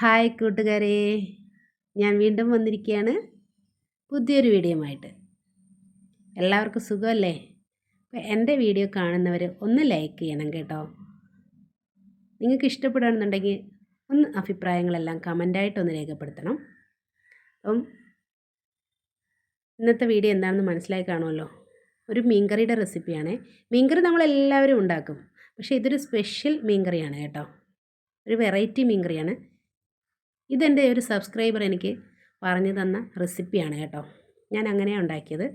Hi കൂട്ടുകാരെ. ഞാൻ വീണ്ടും വന്നിരിക്കുകയാണ് പുതിയൊരു വീഡിയോയുമായിട്ട്. എല്ലാവർക്കും സുഖമല്ലേ? അപ്പോൾ എന്റെ വീഡിയോ കാണുന്നവർ ഒന്ന് ലൈക്ക് ചെയ്യണം കേട്ടോ. നിങ്ങൾക്ക് ഇഷ്ടപ്പെടുകയാണെന്നുണ്ടെങ്കിൽ ഒന്ന് അഭിപ്രായങ്ങളെല്ലാം കമന്റായിട്ടൊന്ന് രേഖപ്പെടുത്തണം. അപ്പം ഇന്നത്തെ വീഡിയോ എന്താണെന്ന് മനസ്സിലായി കാണുമല്ലോ. ഒരു മീൻകറിയുടെ റെസിപ്പിയാണ്. മീൻകറി നമ്മളെല്ലാവരും ഉണ്ടാക്കും. പക്ഷേ ഇതൊരു സ്പെഷ്യൽ മീൻകറിയാണ് കേട്ടോ. ഒരു വെറൈറ്റി മീൻകറിയാണ്. ഇതെന്റെ ഒരു സബ്സ്ക്രൈബർ എനിക്ക് പറഞ്ഞു തന്ന റെസിപ്പിയാണ് കേട്ടോ. ഞാൻ അങ്ങനെയാണ് ഉണ്ടാക്കിയത്.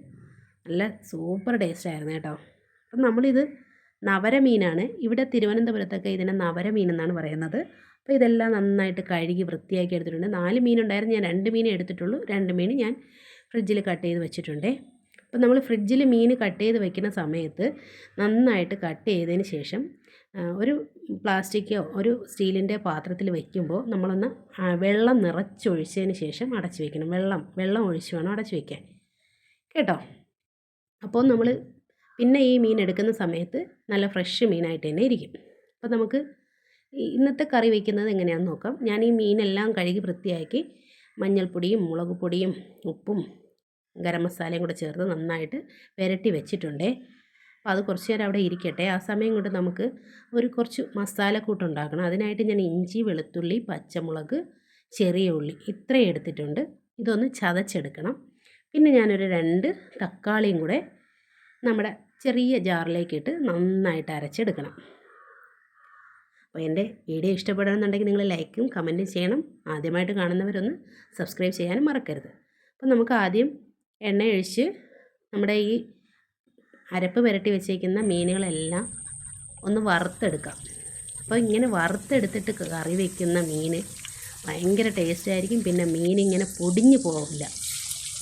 നല്ല സൂപ്പർ ടേസ്റ്റ് ആയിരുന്നു കേട്ടോ. അപ്പം നമ്മളിത് നവരമീനാണ്. ഇവിടെ തിരുവനന്തപുരത്തൊക്കെ ഇതിനെ നവരമീൻ എന്നാണ് പറയുന്നത്. അപ്പോൾ ഇതെല്ലാം നന്നായിട്ട് കഴുകി വൃത്തിയാക്കി എടുത്തിട്ടുണ്ട്. നാല് മീനുണ്ടായിരുന്നു ഞാൻ രണ്ട് മീനേ എടുത്തിട്ടുള്ളൂ. രണ്ട് മീൻ ഞാൻ ഫ്രിഡ്ജിൽ കട്ട് ചെയ്ത് വെച്ചിട്ടുണ്ട്. അപ്പോൾ നമ്മൾ ഫ്രിഡ്ജിൽ മീൻ കട്ട് ചെയ്ത് വെക്കുന്ന സമയത്ത് നന്നായിട്ട് കട്ട് ചെയ്തതിന് ശേഷം ഒരു പ്ലാസ്റ്റിക്കോ ഒരു സ്റ്റീലിന്റെ പാത്രത്തിൽ വയ്ക്കുമ്പോൾ നമ്മളൊന്ന് വെള്ളം നിറച്ചൊഴിച്ചതിന് ശേഷം അടച്ചു വയ്ക്കണം വെള്ളം വെള്ളം ഒഴിച്ച് വേണം അടച്ചു വയ്ക്കാൻ കേട്ടോ? അപ്പോൾ നമ്മൾ പിന്നെ ഈ മീൻ എടുക്കുന്ന സമയത്ത് നല്ല ഫ്രഷ് മീനായിട്ട് തന്നെ ഇരിക്കും. അപ്പോൾ നമുക്ക് ഇന്നത്തെ കറി വയ്ക്കുന്നത് എങ്ങനെയാണെന്ന് നോക്കാം. ഞാൻ ഈ മീനെല്ലാം കഴുകി വൃത്തിയാക്കി മഞ്ഞൾപ്പൊടിയും മുളക് പൊടിയും ഉപ്പും ഗരം മസാലയും കൂടെ ചേർത്ത് നന്നായിട്ട് പുരട്ടി വെച്ചിട്ടുണ്ടേ. അപ്പോൾ അത് കുറച്ച് നേരം അവിടെ ഇരിക്കട്ടെ. ആ സമയം കൊണ്ട് നമുക്ക് ഒരു കുറച്ച് മസാലക്കൂട്ട് ഉണ്ടാക്കണം. അതിനായിട്ട് ഞാൻ ഇഞ്ചി വെളുത്തുള്ളി പച്ചമുളക് ചെറിയ ഉള്ളി ഇത്രയും എടുത്തിട്ടുണ്ട്. ഇതൊന്ന് ചതച്ചെടുക്കണം. പിന്നെ ഞാനൊരു രണ്ട് തക്കാളിയും കൂടെ നമ്മുടെ ചെറിയ ജാറിലേക്കിട്ട് നന്നായിട്ട് അരച്ചെടുക്കണം. അപ്പോൾ എന്റെ വീഡിയോ ഇഷ്ടപ്പെടണമെന്നുണ്ടെങ്കിൽ നിങ്ങൾ ലൈക്കും കമന്റും ചെയ്യണം. ആദ്യമായിട്ട് കാണുന്നവരൊന്ന് സബ്സ്ക്രൈബ് ചെയ്യാനും മറക്കരുത്. അപ്പോൾ നമുക്ക് ആദ്യം എണ്ണ ഒഴിച്ച് നമ്മുടെ ഈ അരപ്പ് പുരട്ടി വെച്ചേക്കുന്ന മീനുകളെല്ലാം ഒന്ന് വറുത്തെടുക്കാം. അപ്പോൾ ഇങ്ങനെ വറുത്തെടുത്തിട്ട് കറി വയ്ക്കുന്ന മീൻ ഭയങ്കര ടേസ്റ്റ് ആയിരിക്കും. പിന്നെ മീൻ ഇങ്ങനെ പൊടിഞ്ഞു പോകില്ല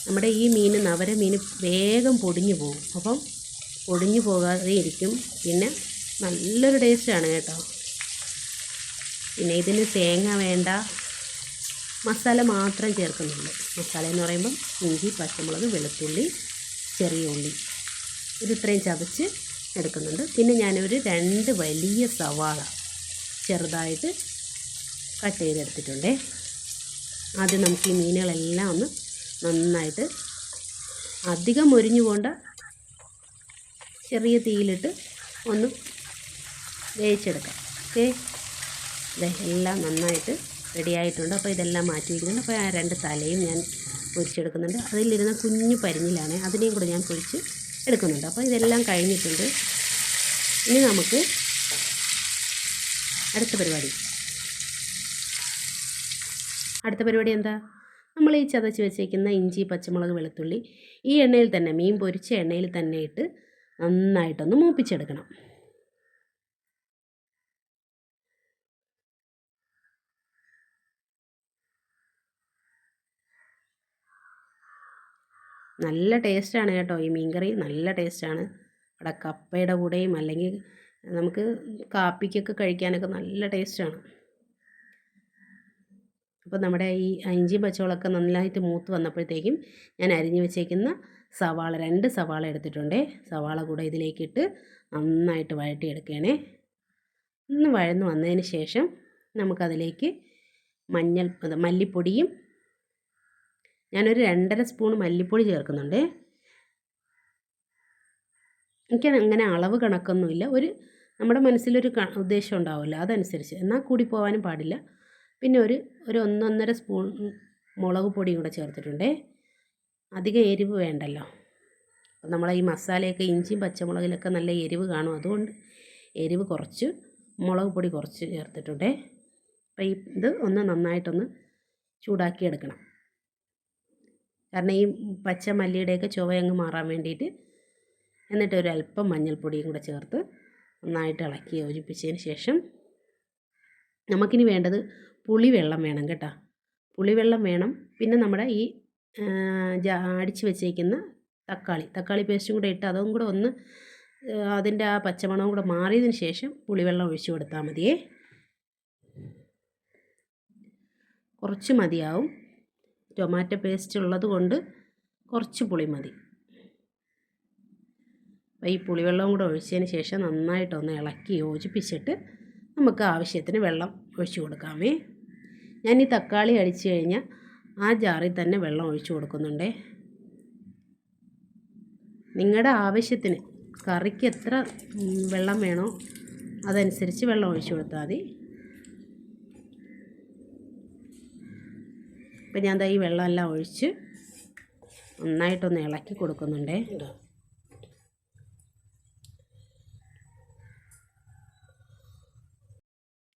നമ്മുടെ ഈ മീൻ നവര മീൻ വേഗം പൊടിഞ്ഞു പോകും. അപ്പം പൊടിഞ്ഞു പോകാതെ ഇരിക്കും. പിന്നെ നല്ലൊരു ടേസ്റ്റാണ് കേട്ടോ. പിന്നെ ഇതിന് തേങ്ങ വേണ്ട. മസാല മാത്രം ചേർക്കുന്നുണ്ട്. മസാല എന്ന് പറയുമ്പം ഇഞ്ചി പച്ചമുളക് വെളുത്തുള്ളി ചെറിയ ഉള്ളി. ഇത് ഇത്രയും ചതച്ച് എടുക്കുന്നുണ്ട്. പിന്നെ ഞാനൊരു രണ്ട് വലിയ സവാള ചെറുതായിട്ട് കട്ട് ചെയ്തെടുത്തിട്ടുണ്ട്. ആദ്യം നമുക്ക് ഈ മീനുകളെല്ലാം ഒന്ന് നന്നായിട്ട് അധികം മുരിഞ്ഞു പോണ്ട. ചെറിയ തീയിലിട്ട് ഒന്ന് വേവിച്ചെടുക്കാം. ഓക്കെ? ഇതെല്ലാം നന്നായിട്ട് റെഡിയായിട്ടുണ്ട് അപ്പോൾ ഇതെല്ലാം മാറ്റി വയ്ക്കുന്നുണ്ട് അപ്പോൾ ആ രണ്ട് തലയും ഞാൻ പൊരിച്ചെടുക്കുന്നുണ്ട്. അതിലിരുന്ന കുഞ്ഞു പരിഞ്ഞിലാണ്. അതിനെയും കൂടെ ഞാൻ പൊരിച്ച് എടുക്കുന്നുണ്ട്. അപ്പോൾ ഇതെല്ലാം കഴിഞ്ഞിട്ടുണ്ട്. ഇനി നമുക്ക് അടുത്ത പരിപാടി. അടുത്ത പരിപാടി എന്താ? നമ്മൾ ഈ ചതച്ച് വെച്ചേക്കുന്ന ഇഞ്ചി പച്ചമുളക് വെളുത്തുള്ളി ഈ എണ്ണയിൽ തന്നെ മീൻ പൊരിച്ച എണ്ണയിൽ തന്നെ ഇട്ട് നന്നായിട്ടൊന്ന് മൂപ്പിച്ചെടുക്കണം. നല്ല ടേസ്റ്റാണ് കേട്ടോ ഈ മീൻകറി. നല്ല ടേസ്റ്റാണ്. അവിടെ കപ്പയുടെ കൂടെയും അല്ലെങ്കിൽ നമുക്ക് കാപ്പിക്കൊക്കെ കഴിക്കാനൊക്കെ നല്ല ടേസ്റ്റാണ്. അപ്പോൾ നമ്മുടെ ഈ അഞ്ചി പച്ചവളമൊക്കെ നന്നായിട്ട് മൂത്ത് വന്നപ്പോഴത്തേക്കും ഞാൻ അരിഞ്ഞു വെച്ചേക്കുന്ന സവാള രണ്ട് സവാള എടുത്തിട്ടുണ്ട്. സവാള കൂടെ ഇതിലേക്കിട്ട് നന്നായിട്ട് വഴട്ടിയെടുക്കണേ ഒന്ന് വഴന്ന് വന്നതിന് ശേഷം നമുക്കതിലേക്ക് മഞ്ഞൾ മല്ലിപ്പൊടിയും ഞാനൊരു രണ്ടര സ്പൂൺ മല്ലിപ്പൊടി ചേർക്കുന്നുണ്ട്. എനിക്ക് അങ്ങനെ അളവ് കണക്കൊന്നുമില്ല. ഒരു നമ്മുടെ മനസ്സിലൊരു ഉദ്ദേശം ഉണ്ടാവില്ല അതനുസരിച്ച്. എന്നാൽ കൂടി പോകാനും പാടില്ല. പിന്നെ ഒരു ഒരു ഒന്നൊന്നര സ്പൂൺ മുളക് പൊടിയും കൂടെ ചേർത്തിട്ടുണ്ട്. അധികം എരിവ് വേണ്ടല്ലോ. നമ്മൾ ഈ മസാലയൊക്കെ ഇഞ്ചിയും പച്ചമുളകിലൊക്കെ നല്ല എരിവ് കാണും. അതുകൊണ്ട് എരിവ് കുറച്ച് മുളക് പൊടി കുറച്ച് ചേർത്തിട്ടുണ്ട്. അപ്പോൾ ഇത് ഒന്ന് നന്നായിട്ടൊന്ന് ചൂടാക്കി എടുക്കണം കാരണം ഈ പച്ച മല്ലിയുടെയൊക്കെ ചുവയങ്ങ് മാറാൻ വേണ്ടിയിട്ട് എന്നിട്ട് ഒരു അല്പം മഞ്ഞൾപ്പൊടിയും കൂടെ ചേർത്ത് നന്നായിട്ട് ഇളക്കി യോജിപ്പിച്ചതിന് ശേഷം നമുക്കിനി വേണ്ടത് പുളിവെള്ളം വേണം കേട്ടോ. പുളിവെള്ളം വേണം. പിന്നെ നമ്മുടെ ഈ അടിച്ച് വെച്ചേക്കുന്ന തക്കാളി. തക്കാളി പേസ്റ്റും കൂടെ ഇട്ട് അതും കൂടെ ഒന്ന് അതിന്റെ ആ പച്ചമണവും കൂടെ മാറിയതിന് ശേഷം പുളിവെള്ളം ഒഴിച്ചു കൊടുത്താൽ മതിയേ. കുറച്ച് മതിയാവും. ടൊമാറ്റോ പേസ്റ്റ് ഉള്ളത് കൊണ്ട് കുറച്ച് പുളി മതി. അപ്പോൾ ഈ പുളിവെള്ളം കൂടെ ഒഴിച്ചതിന് ശേഷം നന്നായിട്ടൊന്ന് ഇളക്കി യോജിപ്പിച്ചിട്ട് നമുക്ക് ആവശ്യത്തിന് വെള്ളം ഒഴിച്ചു കൊടുക്കാമേ. ഞാൻ ഈ തക്കാളി അടിച്ചു കഴിഞ്ഞാൽ ആ ജാറിൽ തന്നെ വെള്ളം ഒഴിച്ചു കൊടുക്കുന്നുണ്ടേ. നിങ്ങളുടെ ആവശ്യത്തിന് കറിക്ക് എത്ര വെള്ളം വേണോ അതനുസരിച്ച് വെള്ളം ഒഴിച്ചു കൊടുത്താൽ മതി. ഇപ്പം ഞാൻ ഈ വെള്ളമെല്ലാം ഒഴിച്ച് നന്നായിട്ടൊന്ന് ഇളക്കി കൊടുക്കുന്നുണ്ടേ.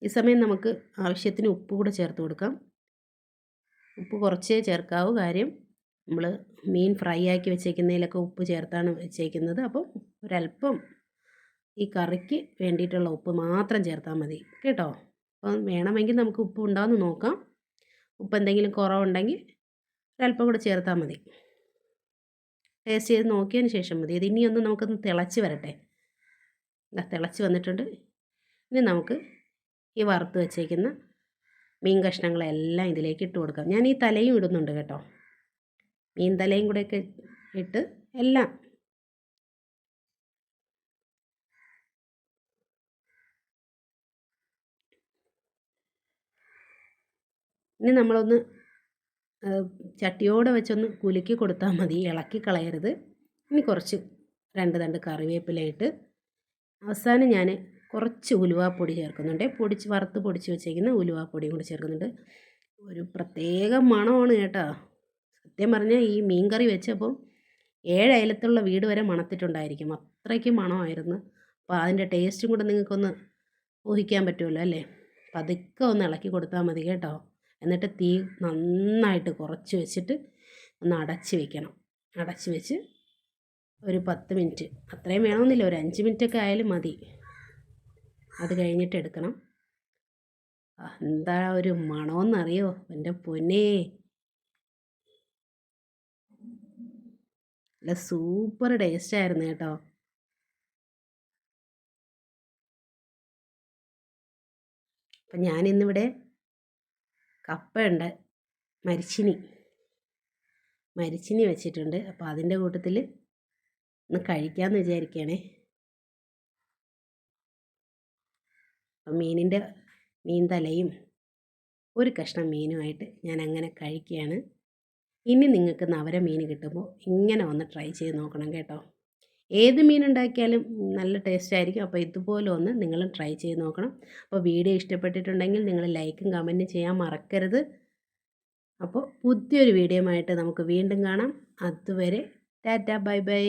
ഈ സമയം നമുക്ക് ആവശ്യത്തിന് ഉപ്പ് കൂടെ ചേർത്ത് കൊടുക്കാം. ഉപ്പ് കുറച്ചേ ചേർക്കാവൂ. കാര്യം നമ്മൾ മീൻ ഫ്രൈ ആക്കി വെച്ചേക്കുന്നതിലൊക്കെ ഉപ്പ് ചേർത്താണ് വെച്ചേക്കുന്നത്. അപ്പം ഒരല്പം ഈ കറിക്ക് വേണ്ടിയിട്ടുള്ള ഉപ്പ് മാത്രം ചേർത്താൽ മതി. കേട്ടോ? അപ്പം വേണമെങ്കിൽ നമുക്ക് ഉപ്പ് ഉണ്ടാകുമെന്ന് നോക്കാം. ഉപ്പ് എന്തെങ്കിലും കുറവുണ്ടെങ്കിൽ ഒരല്പം കൂടെ ചേർത്താൽ മതി. ടേസ്റ്റ് ചെയ്ത് നോക്കിയതിന് ശേഷം മതി. ഇത് ഇനിയൊന്ന് നമുക്കൊന്ന് തിളച്ച് വരട്ടെ. തിളച്ച് വന്നിട്ടുണ്ട്. ഇനി നമുക്ക് ഈ വറുത്ത് വെച്ചേക്കുന്ന മീൻ കഷ്ണങ്ങളെല്ലാം ഇതിലേക്ക് ഇട്ട് കൊടുക്കാം. ഞാൻ ഈ തലയും ഇടുന്നുണ്ട് കേട്ടോ. മീൻ തലയും കൂടെയൊക്കെ ഇട്ട് എല്ലാം ഇനി നമ്മളൊന്ന് ചട്ടിയോടെ വെച്ചൊന്ന് കുലുക്കി കൊടുത്താൽ മതി. ഇളക്കി കളയരുത്. ഇനി കുറച്ച് രണ്ട് തണ്ട് കറിവേപ്പിലയിട്ട് അവസാനം ഞാൻ കുറച്ച് ഉലുവാപ്പൊടി ചേർക്കുന്നുണ്ട്. പൊടിച്ച് വറുത്ത് പൊടിച്ച് വെച്ചേക്കുന്ന ഉലുവാപ്പൊടിയും കൂടി ചേർക്കുന്നുണ്ട്. ഒരു പ്രത്യേക മണമാണ് കേട്ടോ. സത്യം പറഞ്ഞാൽ ഈ മീൻ കറി വെച്ചപ്പോൾ ഏഴ് അയലത്തുള്ള വീട് വരെ മണത്തിട്ടുണ്ടായിരിക്കും. അത്രയ്ക്ക് മണമായിരുന്നു. അപ്പോൾ അതിന്റെ ടേസ്റ്റും കൂടെ നിങ്ങൾക്കൊന്ന് ഊഹിക്കാൻ പറ്റുമല്ലോ അല്ലേ? പതുക്കെ ഒന്ന് ഇളക്കി കൊടുത്താൽ മതി കേട്ടോ. എന്നിട്ട് തീ നന്നായിട്ട് കുറച്ച് വെച്ചിട്ട് ഒന്ന് അടച്ച് വെക്കണം. അടച്ച് വെച്ച് ഒരു പത്ത് മിനിറ്റ്. അത്രയും വേണമെന്നില്ല. ഒരു അഞ്ച് മിനിറ്റൊക്കെ ആയാലും മതി. അത് കഴിഞ്ഞിട്ട് എടുക്കണം. എന്താ ഒരു മണമെന്നറിയോ എന്റെ പൊന്നെ. നല്ല സൂപ്പർ ടേസ്റ്റ് ആയിരുന്നു കേട്ടോ. അപ്പം ഞാനിന്നിവിടെ കപ്പയുണ്ട്. മരിച്ചിനി. മരിച്ചിനി വെച്ചിട്ടുണ്ട്. അപ്പോൾ അതിന്റെ കൂട്ടത്തിൽ ഒന്ന് കഴിക്കാമെന്ന് വിചാരിക്കുകയാണേ അപ്പം മീനിന്റെ മീൻ തലയും ഒരു കഷ്ണം മീനുമായിട്ട് ഞാൻ അങ്ങനെ കഴിക്കുകയാണ്. ഇനി നിങ്ങൾക്ക് നവര മീൻ കിട്ടുമ്പോൾ ഇങ്ങനെ ഒന്ന് ട്രൈ ചെയ്ത് നോക്കണം കേട്ടോ. ഏത് മീൻ ഉണ്ടാക്കിയാലും നല്ല ടേസ്റ്റ് ആയിരിക്കും. അപ്പോൾ ഇതുപോലെ ഒന്ന് നിങ്ങൾ ട്രൈ ചെയ്ത് നോക്കണം. അപ്പോൾ വീഡിയോ ഇഷ്ടപ്പെട്ടിട്ടുണ്ടെങ്കിൽ നിങ്ങൾ ലൈക്കും കമന്റും ചെയ്യാൻ മറക്കരുത്. അപ്പോൾ പുതിയൊരു വീഡിയോ ആയിട്ട് നമുക്ക് വീണ്ടും കാണാം. അതുവരെ ടാറ്റ ബൈ ബൈ